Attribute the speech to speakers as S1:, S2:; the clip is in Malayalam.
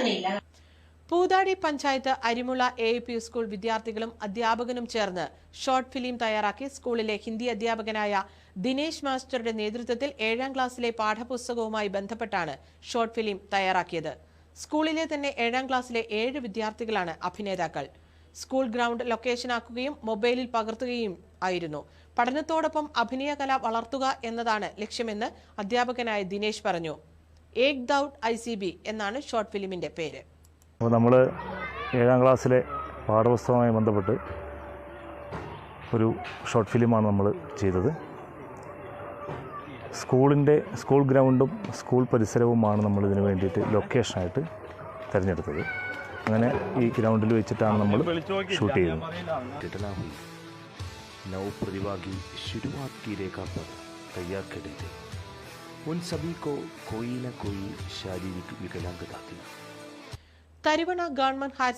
S1: തന്നെയില്ല.
S2: Poothadi panchayat Arimula A P school വിദ്യാർത്ഥികളും അധ്യാപകനും ചേർന്ന് ഷോർട്ട് ഫിലിം തയ്യാറാക്കി സ്കൂളിലെ ഹിന്ദി അധ്യാപകനായ ദിനേശ് മാസ്റ്ററുടെ നേതൃത്വത്തിൽ ഏഴാം ക്ലാസ്സിലെ പാഠപുസ്തകവുമായി ബന്ധപ്പെട്ടാണ് ഷോർട്ട് ഫിലിം തയ്യാറാക്കിയത്. സ്കൂളിലെ തന്നെ ഏഴാം ക്ലാസ്സിലെ ഏഴ് വിദ്യാർത്ഥികളാണ് അഭിനേതാക്കൾ. സ്കൂൾ ഗ്രൗണ്ട് ലൊക്കേഷനാക്കുകയും മൊബൈലിൽ പകർത്തുകയും ആയിരുന്നു. പഠനത്തോടൊപ്പം അഭിനയകല വളർത്തുക എന്നതാണ് ലക്ഷ്യമെന്ന് അധ്യാപകനായ ദിനേശ് പറഞ്ഞു. Ek doubt I C B എന്നാണ് ഷോർട്ട് ഫിലിമിന്റെ പേര്.
S3: അപ്പോൾ നമ്മൾ ഏഴാം ക്ലാസ്സിലെ പാഠപുസ്തകവുമായി ബന്ധപ്പെട്ട് ഒരു ഷോർട്ട് ഫിലിമാണ് നമ്മൾ ചെയ്തത്. സ്കൂളിന്റെ സ്കൂൾ ഗ്രൗണ്ടും സ്കൂൾ പരിസരവുമാണ് നമ്മൾ ഇതിന് വേണ്ടിയിട്ട് ലൊക്കേഷനായിട്ട് തിരഞ്ഞെടുത്തത്. അങ്ങനെ ഈ ഗ്രൗണ്ടിൽ വെച്ചിട്ടാണ് നമ്മൾ ഷൂട്ട് ചെയ്യുന്നത്
S4: നൗ പ്രതിഭാഗി ശുരുവാത്തിയിലേക്കാ തയ്യാർ उन सभी को कोई न कोई शारीरिक विकलांगता थी
S2: തരുവണ ഗവൺമെന്റ് ഹയർ